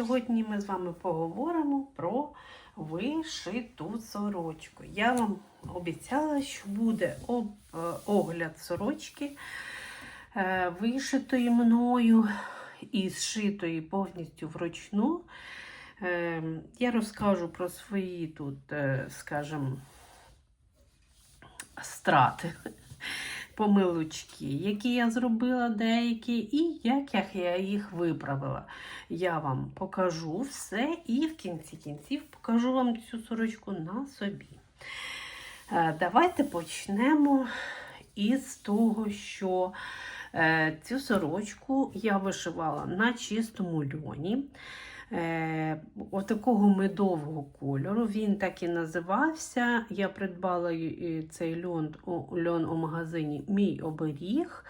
сьогодні ми з вами поговоримо про вишиту сорочку. Я вам обіцяла, що буде е, огляд сорочки е, вишитої мною і зшитої повністю вручну. Е, Я розкажу про свої тут, скажімо, страти, помилочки, які я зробила деякі, і як я- їх виправила. Я вам покажу все і в кінці кінців покажу вам цю сорочку на собі. Е, Давайте почнемо із того, що е, цю сорочку я вишивала на чистому льоні. Е, отакого медового кольору. Він так і називався. Я придбала цей льон, льон у магазині Мій оберіг.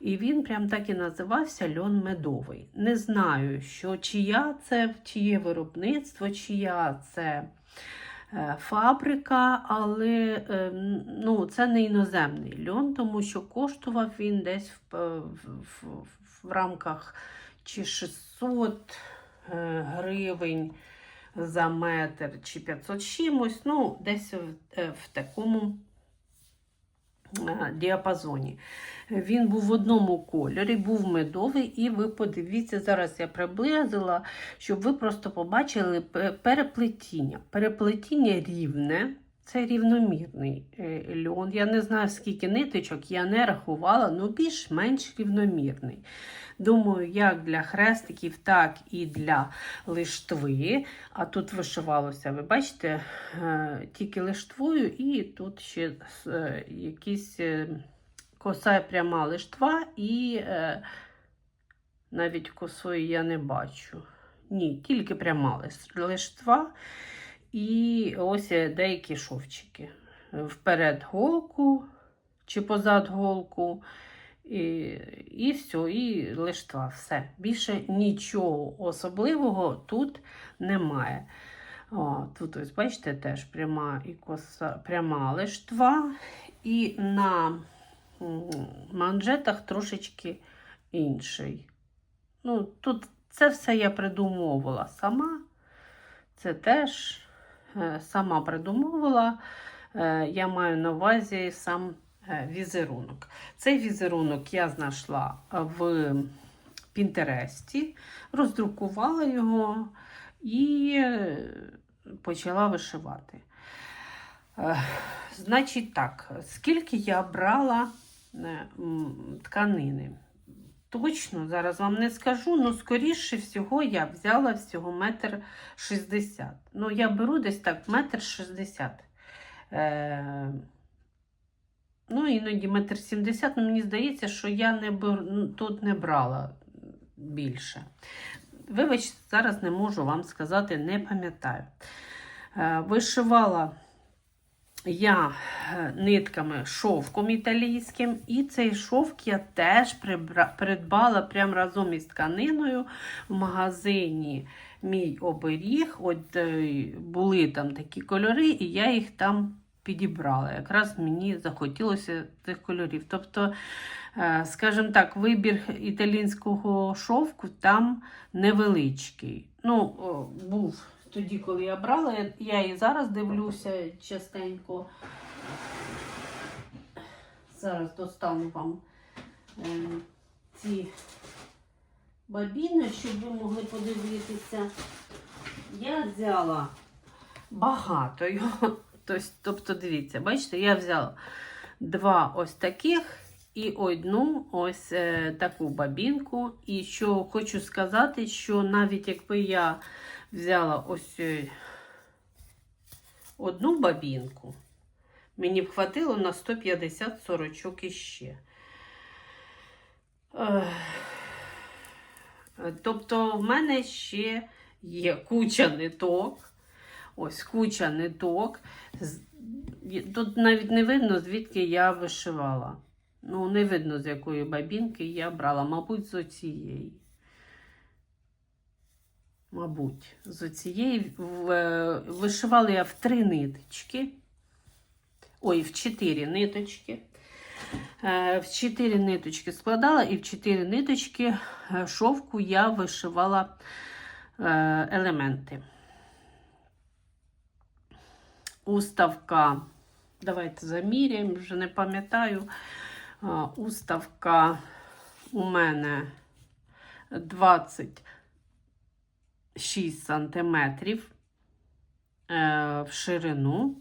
І він прям так і називався льон медовий. Не знаю, що чия це, чиє виробництво, чия це е, фабрика, але е, ну, це не іноземний льон, тому що коштував він десь в, в, в, в рамках чи 600 е, гривень за метр, чи 500 чимось, ну, десь в, е, такому е, діапазоні. Він був в одному кольорі, був медовий, і ви подивіться, зараз я приблизила, щоб ви просто побачили переплетіння. Переплетіння рівне, це рівномірний е, льон. Я не знаю, скільки ниточок, я не рахувала, але більш-менш рівномірний. Думаю, як для хрестиків, так і для лиштви. А тут вишивалося, ви бачите, е, тільки лиштвою, і тут ще е, якісь коса пряма лиштва, і навіть косої я не бачу. Ні, тільки пряма лиш- лиштва. І ось е, деякі шовчики. Вперед голку чи позад голку. І, і все, і лиштва. Все. Більше нічого особливого тут немає. О, тут ось, бачите, теж пряма і коса, пряма лиштва. І на манжетах трошечки інший. Ну, тут це все я придумовувала сама. Це теж е, сама придумовувала. Е, я маю на увазі сам е, візерунок. Цей візерунок я знайшла в Пінтересті, роздрукувала його і е, почала вишивати. Е, Значить так, скільки я брала е, тканини? Точно зараз вам не скажу, але скоріше всього я взяла всього метр шістдесят. Ну, я беру десь так метр шістдесят. Е, ну, іноді метр сімдесят, але мені здається, що я не бер... ну, тут не брала більше. Вибачте, зараз не можу вам сказати, не пам'ятаю. Е, вишивала я е, нитками шовком італійським, і цей шовк я теж придбала прямо разом із тканиною в магазині Мій оберіг. От е, були там такі кольори, і я їх там підібрала. Якраз мені захотілося цих кольорів. Тобто, е, скажімо так, вибір італійського шовку там невеличкий. Ну, був тоді, коли я брала, я- і зараз дивлюся частенько. Зараз достану вам е, ці бабіни, щоб ви могли подивитися. Я взяла багато його. Тобто, дивіться, бачите, я взяла два ось таких і одну ось е, таку бабінку. І що хочу сказати, що навіть якби я взяла ось е, одну бабінку, мені б хватило на 150 сорочок іще. Тобто в мене ще є куча ниток. Ось куча ниток. Тут навіть не видно, звідки я вишивала. Ну, не видно, з якої бабінки я брала, мабуть, з оцієї мабуть, з цієї е, вишивала я в три ниточки. Ой, в чотири ниточки. Е, в чотири ниточки складала, і в чотири ниточки е, шовку я вишивала елементи. Уставка, давайте заміряємо, вже не пам'ятаю. Уставка у мене 20 6 см е, в ширину.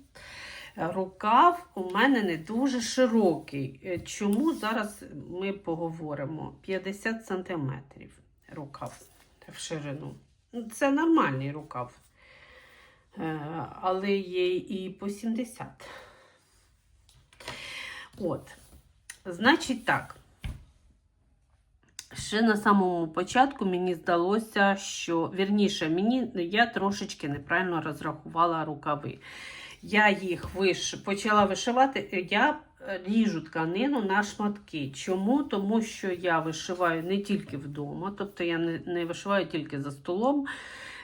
Рукав у мене не дуже широкий. Е, чому зараз ми поговоримо 50 сантиметрів рукав в ширину. Ну, це нормальний рукав, е, але є і по 70. От. Значить, так. Ще на самому початку мені здалося, що вірніше, мені я трошечки неправильно розрахувала рукави. Я їх виш... почала вишивати, я ріжу тканину на шматки. Чому? Тому що я вишиваю не тільки вдома, тобто я не, не вишиваю тільки за столом.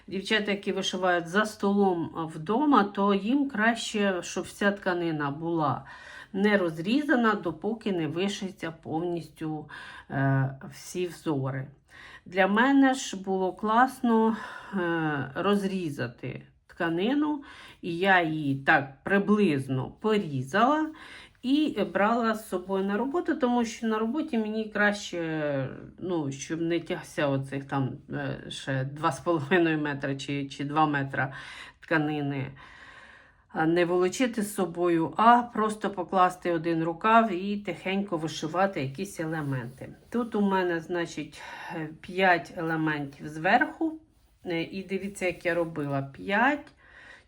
Дівчата, які вишивають за столом вдома, то їм краще, щоб вся тканина була не розрізана, допоки не вишиться повністю е, всі взори. Для мене ж було класно е, розрізати тканину, і я її так приблизно порізала і брала з собою на роботу, тому що на роботі мені краще, ну, щоб не тягся оцих там е, ще 2,5 метра чи, чи 2 метра тканини не волочити з собою, а просто покласти один рукав і тихенько вишивати якісь елементи. Тут у мене, значить, 5 елементів зверху. Е, І дивіться, як я робила: 5,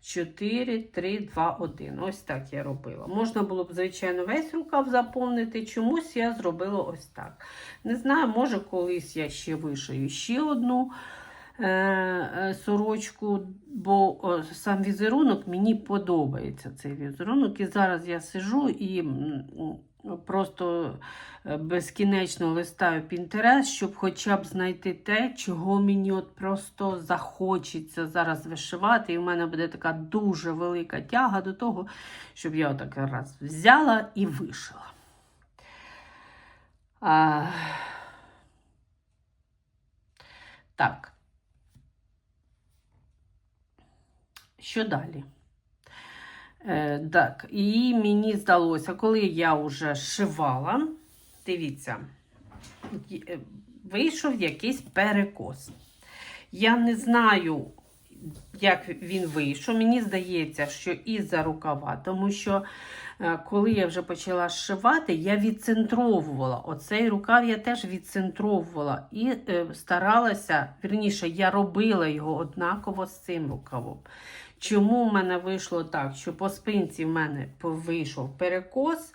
4, 3, 2, 1. Ось так я робила. Можна було б, звичайно, весь рукав заповнити. Чомусь я зробила ось так. Не знаю, може, колись я ще вишию ще одну е, е, сорочку, бо сам візерунок мені подобається цей візерунок. І зараз я сижу і м, просто е, безкінечно листаю Pinterest, щоб хоча б знайти те, чого мені от просто захочеться зараз вишивати. І в мене буде така дуже велика тяга до того, щоб я отак раз взяла і вишила. А... Так. Що далі? Е, так, і мені здалося, коли я вже шивала, дивіться, е, вийшов якийсь перекос. Я не знаю, як він вийшов. Мені здається, що із-за рукава, тому що е, коли я вже почала зшивати, я відцентровувала. Оцей рукав я теж відцентровувала і е, старалася, вірніше, я робила його однаково з цим рукавом. Чому в мене вийшло так, що по спинці в мене вийшов перекос?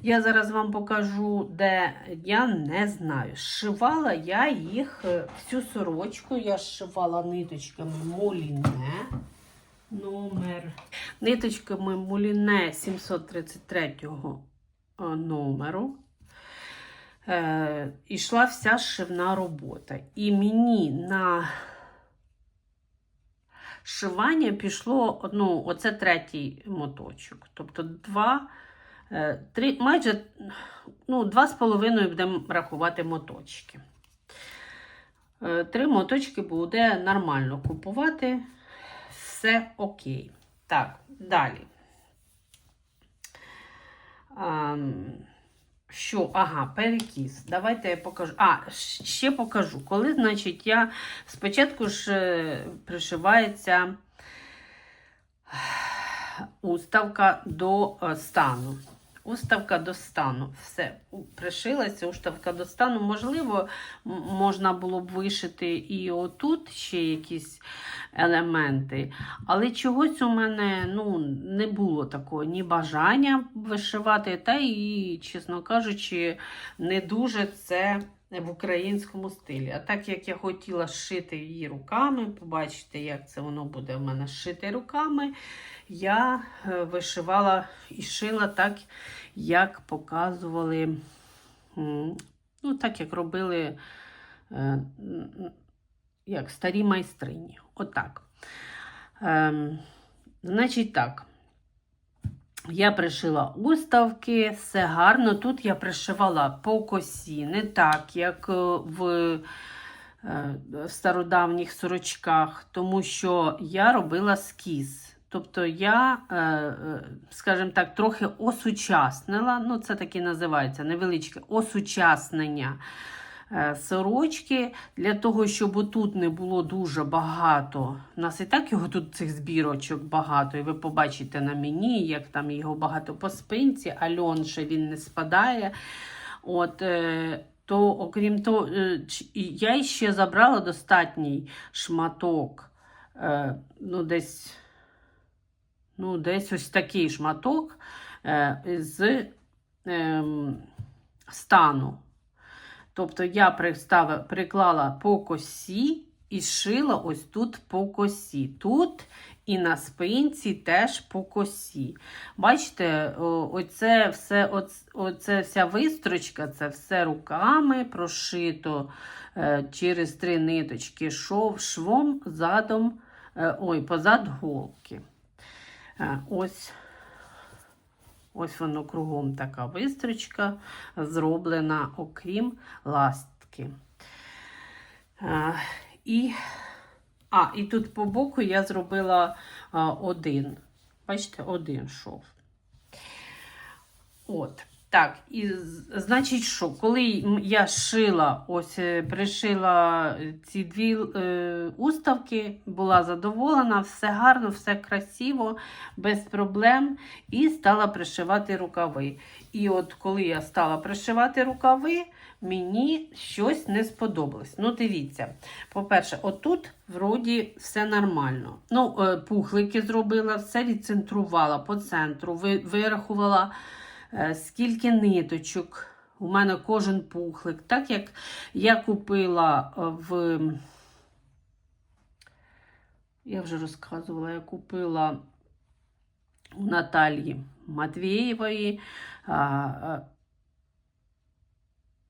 Я зараз вам покажу, де я не знаю. Зшивала я їх е, всю сорочку, я зшивала ниточками Моліне. Номер. Ниточками Моліне 733 е, номеру. Е, ішла вся зшивна робота. І мені на шивання пішло, ну, оце третій моточок. Тобто два, е, три, майже ну, два з половиною будемо рахувати моточки. Е, Три моточки буде нормально купувати. Все окей. Так, далі. Ам, що, ага, перекіс. Давайте я покажу. А, ще покажу. Коли, значить, я спочатку ж е, пришивається уставка до е, стану. Уставка до стану. Все, пришилася уставка до стану. Можливо, можна було б вишити і отут ще якісь елементи. Але чогось у мене ну, не було такого ні бажання вишивати, та і, чесно кажучи, не дуже це в українському стилі. А так як я хотіла зшити її руками, побачите, як це воно буде в мене зшити руками, я е, вишивала і шила так, як показували, ну, так як робили е, як старі майстрині. Отак. Ем, значить так. Я пришила уставки, все гарно. Тут я пришивала по косі, не так, як е, в е, в стародавніх сорочках, тому що я робила скіз. Тобто я, е, скажімо так, трохи осучаснила, ну це так і називається, невеличке осучаснення сорочки для того, щоб отут не було дуже багато. У нас і так його тут цих збірочок багато, і ви побачите на мені, як там його багато по спинці, а льон ще він не спадає. От, е, то, окрім того, е, я ще забрала достатній шматок, е, ну, десь, ну, десь ось такий шматок е, з ем, стану. Тобто я приставила, приклала по косі і шила ось тут по косі. Тут і на спинці теж по косі. Бачите, оце все, оц- оце вся вистрочка, це все руками прошито е, через три ниточки шов швом задом, е, ой, позад голки. Е, ось, ось воно кругом така вистрочка, зроблена, окрім ластки. А, і, а, і тут по боку я зробила а, один. Бачите, один шов. От. Так, і значить, що, коли я шила, ось е, пришила е, ці дві е, уставки, була задоволена, все гарно, все красиво, без проблем, і стала пришивати рукави. І от коли я стала пришивати рукави, мені щось не сподобалось. Ну, дивіться, по-перше, отут вроді все нормально. Ну, е, пухлики зробила, все відцентрувала по центру, ви- вирахувала, скільки ниточок. У мене кожен пухлик. Так як я купила е, в. Я вже розказувала, я купила у Наталії Матвієвої. а,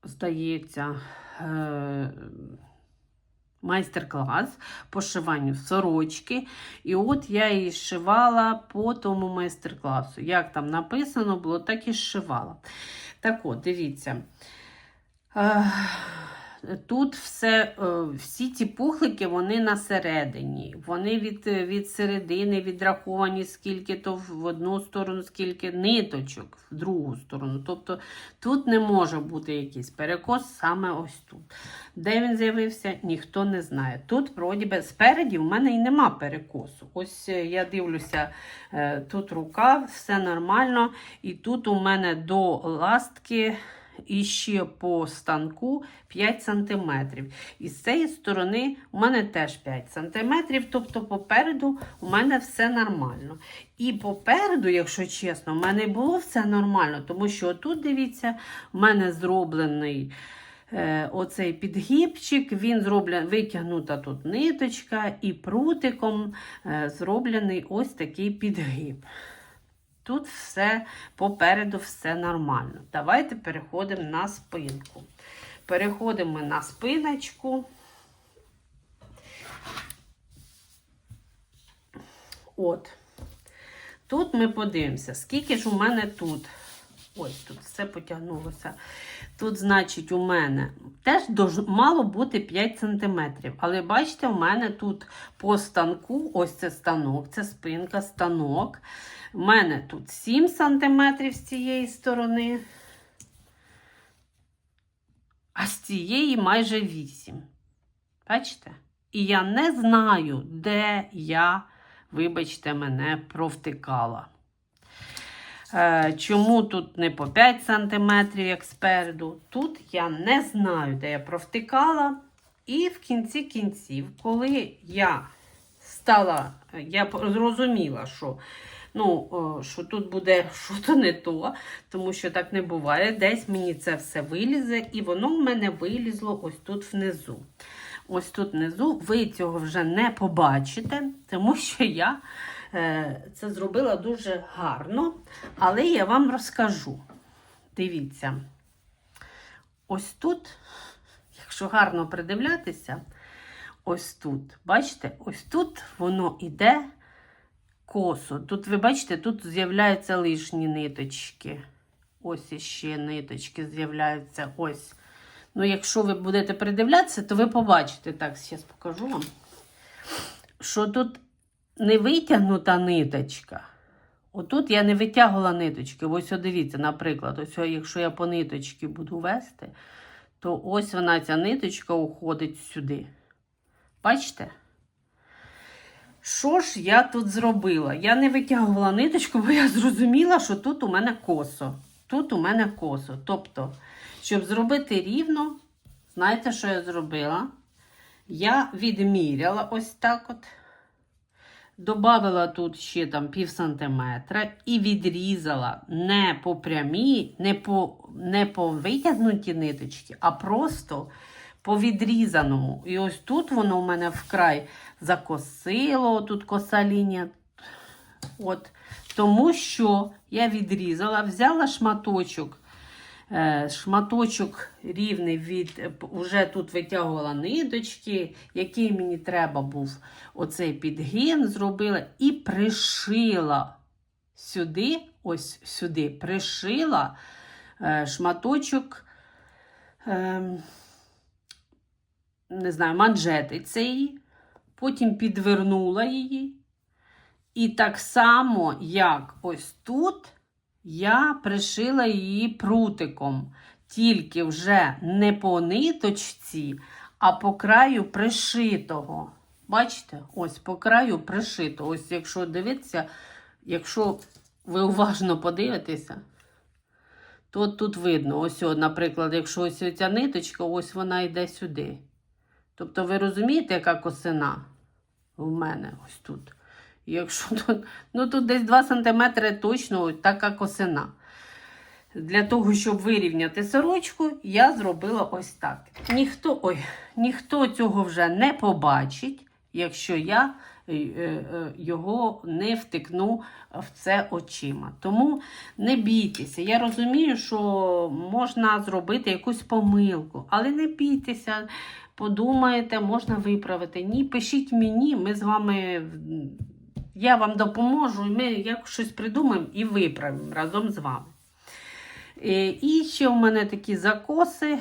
Здається, е, майстер-клас по шиванню сорочки. І от я її шивала по тому майстер-класу. Як там написано було, так і шивала. Так от, дивіться. Тут все, е, всі ці пухлики вони на середині. Вони від, від середини відраховані скільки то в одну сторону, скільки ниточок в другу сторону. Тобто тут не може бути якийсь перекос саме ось тут. Де він з'явився, ніхто не знає. Тут, вроді би, спереді в мене і нема перекосу.Ось е, я дивлюся, е, тут рука, все нормально. І тут у мене до ластки. І ще по станку 5 см. І з цієї сторони у мене теж 5 см, тобто попереду у мене все нормально. І попереду, якщо чесно, у мене було все нормально, тому що тут, дивіться, у мене зроблений е, оцей підгібчик, він зроблений, витягнута тут ниточка, і прутиком е, зроблений ось такий підгиб. Тут все попереду все нормально. Давайте переходимо на спинку. Переходимо на спиночку. От. Тут ми подивимося, скільки ж у мене тут. Ось тут все потягнулося. Тут, значить, у мене теж мало бути 5 см. Але бачите, у мене тут по станку, ось це станок, це спинка, станок. У мене тут 7 см з цієї сторони, а з цієї майже 8. Бачите? І я не знаю, де я, вибачте, мене провтикала. Е, Чому тут не по 5 см, як спереду? Тут я не знаю, де я провтикала. І в кінці кінців, коли я стала, я зрозуміла, що, ну, що тут буде щось не то, тому що так не буває. Десь мені це все вилізе, і воно в мене вилізло ось тут внизу. Ось тут внизу ви цього вже не побачите, тому що я е, це зробила дуже гарно, але я вам розкажу. Дивіться, ось тут, якщо гарно придивлятися, ось тут, бачите, ось тут воно іде косо. Тут, ви бачите, тут з'являються лишні ниточки. Ось іще ниточки з'являються ось Ну, якщо ви будете придивлятися, то ви побачите. Так, зараз покажу вам, що тут не витягнута ниточка. Отут я не витягувала ниточки. Ось дивіться, наприклад, ось якщо я по ниточці буду вести, то ось вона, ця ниточка, уходить сюди. Бачите? Що ж я тут зробила? Я не витягувала ниточку, бо я зрозуміла, що тут у мене косо. Тут у мене косо. Тобто, щоб зробити рівно, знаєте, що я зробила? Я відміряла ось так от. Добавила тут ще там пів сантиметра і відрізала не по прямій, не по, не по витягнутій ниточці, а просто по відрізаному. І ось тут воно у мене вкрай закосило, тут коса лінія. От. Тому що я відрізала, взяла шматочок, е, шматочок рівний від, е, уже тут витягувала ниточки, який мені треба був оцей підгін, зробила і пришила сюди, ось сюди, пришила е, шматочок, е, не знаю, манжети цієї, потім підвернула її. І так само, як ось тут, я пришила її прутиком, тільки вже не по ниточці, а по краю пришитого. Бачите? Ось по краю пришито. Ось якщо дивитися, якщо ви уважно подивитеся, то тут видно, ось, наприклад, якщо ось ця ниточка, ось вона йде сюди. Тобто, ви розумієте, яка косина в мене ось тут. Якщо тут, ну тут десь 2 см точно ось така косина. Для того, щоб вирівняти сорочку, я зробила ось так. Ніхто, ой, ніхто цього вже не побачить, якщо я його не втикну в це очима. Тому не бійтеся. Я розумію, що можна зробити якусь помилку, але не бійтеся, подумаєте, можна виправити. Ні, пишіть мені, ми з вами. Я вам допоможу, і ми як щось придумаємо і виправимо разом з вами. Е, І ще в мене такі закоси.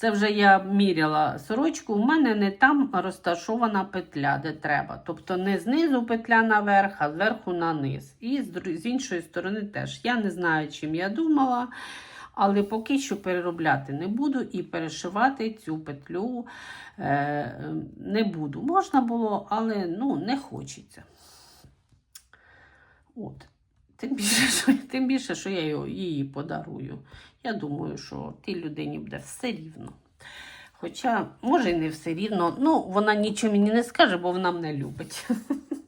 Це вже я міряла сорочку. У мене не там розташована петля, де треба. Тобто не знизу петля наверх, а зверху на низ. І з, іншої сторони теж. Я не знаю, чим я думала, але поки що переробляти не буду і перешивати цю петлю е, не буду. Можна було, але ну, не хочеться. От. Тим більше, що, тим більше, що я її подарую. Я думаю, що тій людині буде все рівно. Хоча, може, і не все рівно. Ну, вона нічого мені не скаже, бо вона мене любить.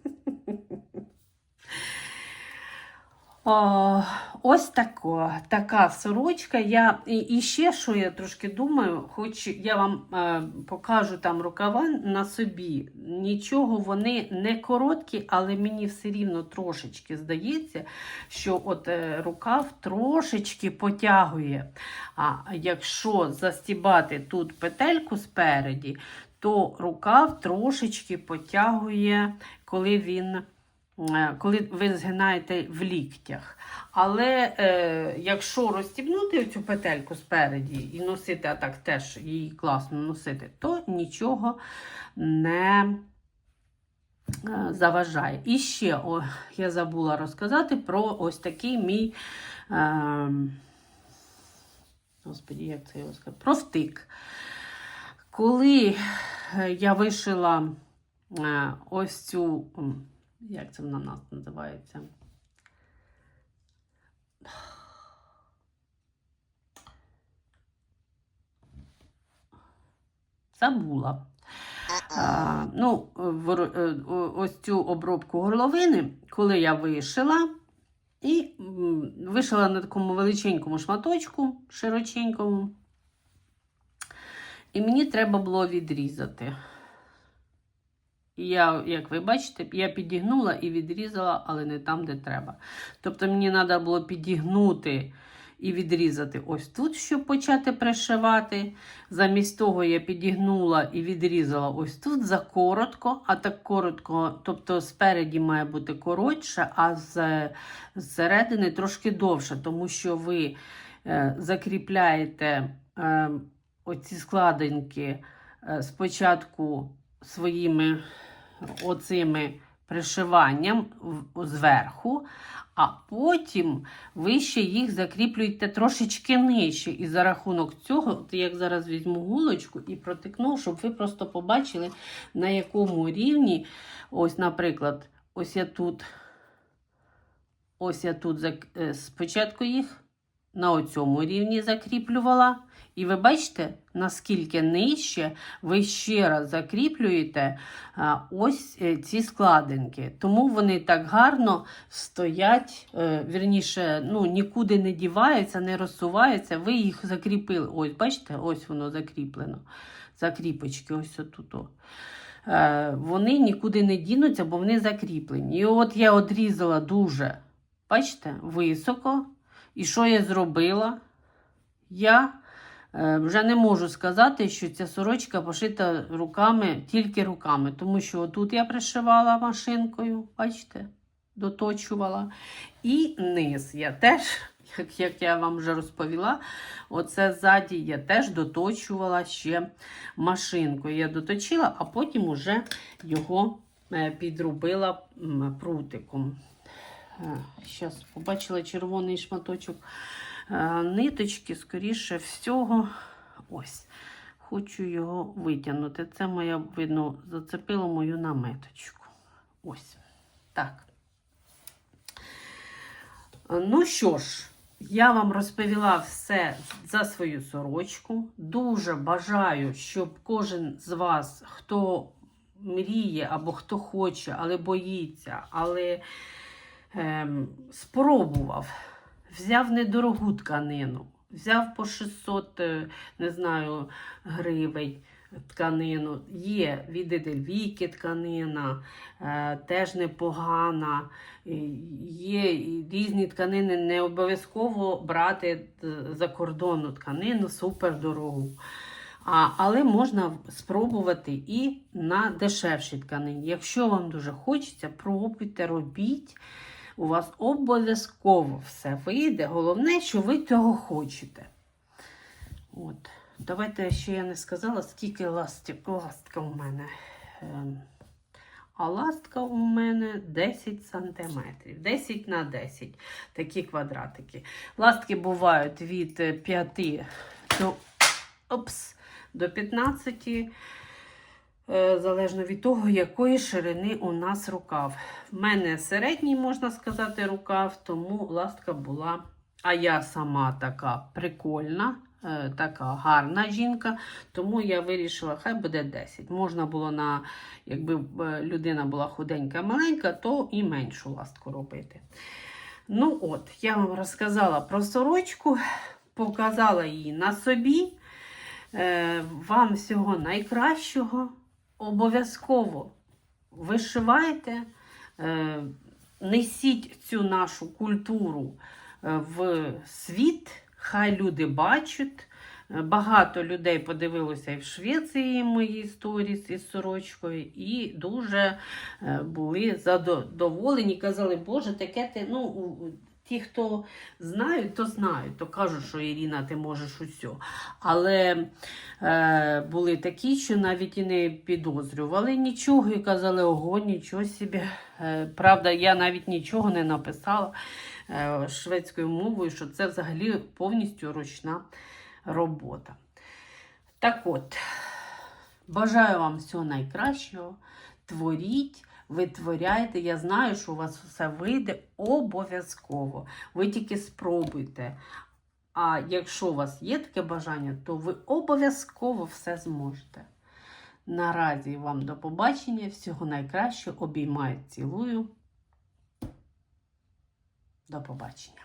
О, ось тако, така сорочка. Я, і, і ще, що я трошки думаю, хоч я вам е, покажу там рукава на собі. Нічого вони не короткі, але мені все рівно трошечки здається, що от е, рукав трошечки потягує. А якщо застібати тут петельку спереді, то рукав трошечки потягує, коли він. Е, коли ви згинаєте в ліктях. Але е, якщо розстібнути цю петельку спереді і носити, а так теж її класно носити, то нічого не е, заважає. І ще о, я забула розказати про ось такий мій. Е, Господі, як це його сказати? Про втик. Коли е, я вишила ось цю. Як це вона у нас називається? Забула. А, ну, е, ось цю обробку горловини, коли я вишила, і вишила на такому величенькому шматочку, широченькому. І мені треба було відрізати. І я, як ви бачите, я підігнула і відрізала, але не там, де треба. Тобто мені треба було підігнути і відрізати ось тут, щоб почати пришивати. Замість того я підігнула і відрізала ось тут за коротко, а так коротко, тобто спереді має бути коротше, а з, зсередини трошки довше, тому що ви е, закріпляєте е, оці складинки е, спочатку своїми оцими пришиванням зверху, а потім ви ще їх закріплюєте трошечки нижче. І за рахунок цього, от як зараз візьму гулочку і протикну, щоб ви просто побачили, на якому рівні, ось, наприклад, ось я тут, ось я тут е, спочатку їх на оцьому рівні закріплювала. І ви бачите, наскільки нижче ви ще раз закріплюєте ось е, ці складинки. Тому вони так гарно стоять, е, вірніше, ну, нікуди не діваються, не розсуваються. Ви їх закріпили. Ось, бачите, ось воно закріплено. Закріпочки, ось отут. Е, Вони нікуди не дінуться, бо вони закріплені. І от я одрізала дуже, бачите, високо. І що я зробила? Я е, вже не можу сказати, що ця сорочка пошита руками, тільки руками, тому що отут я пришивала машинкою, бачите, доточувала. І низ я теж, як, як я вам вже розповіла, оце ззаді я теж доточувала ще машинкою. Я доточила, а потім уже його е, підробила прутиком. Зараз побачила червоний шматочок е, ниточки, скоріше всього, ось. Хочу його витягнути. Це моя, видно, зацепило мою наметочку. Ось. Так. Е, Ну що ж, я вам розповіла все за свою сорочку. Дуже бажаю, щоб кожен з вас, хто мріє або хто хоче, але боїться, але ем, спробував, взяв недорогу тканину, взяв по 600, е, не знаю, гривень тканину. Є від Едельвіки тканина, е, теж непогана. Є різні тканини, не обов'язково брати е, закордонну тканину супер дорогу. А, але можна спробувати і на дешевшій тканині. Якщо вам дуже хочеться, пробуйте, робіть. У вас обов'язково все вийде. Головне, що ви цього хочете. От. Давайте ще я не сказала, скільки ластик, ластка у мене. Ем, А ластка у мене 10 сантиметрів. 10 на 10 такі квадратики. Ластки бувають від е, 5 до, опс, до 15, е, залежно від того, якої ширини у нас рукав. В мене середній, можна сказати, рукав, тому ластка була. А я сама така прикольна, е, така гарна жінка, тому я вирішила, хай буде 10. Можна було на, якби е, людина була худенька, маленька, то і меншу ластку робити. Ну от, я вам розказала про сорочку, показала її на собі. Е, вам всього найкращого. Обов'язково вишивайте, е, несіть цю нашу культуру е, в світ, хай люди бачать. Багато людей подивилося і в Швеції мої сторіс із сорочкою, і дуже е, були задоволені. Казали, Боже, таке ти. ну, Ті, хто знають, то знають, то кажуть, що Ірина, ти можеш усьо. Але е, були такі, що навіть і не підозрювали нічого і казали, ого, нічого собі. Е, правда, я навіть нічого не написала е, шведською мовою, що це взагалі повністю ручна робота. Так от, бажаю вам всього найкращого. Творіть, витворяйте. Я знаю, що у вас все вийде обов'язково. Ви тільки спробуйте. А якщо у вас є таке бажання, то ви обов'язково все зможете. Наразі вам до побачення, всього найкращого. Обіймаю, цілую. До побачення.